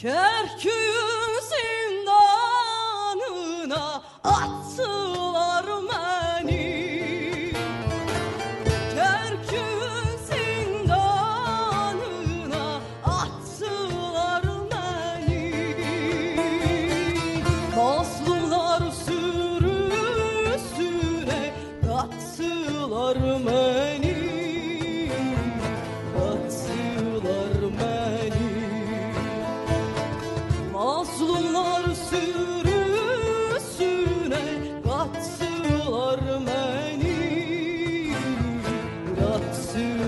Kerküyün zindanına attılar beni. Kerküyün zindanına attılar beni. Mazlumlar sürüsüne kattılar beni. soon.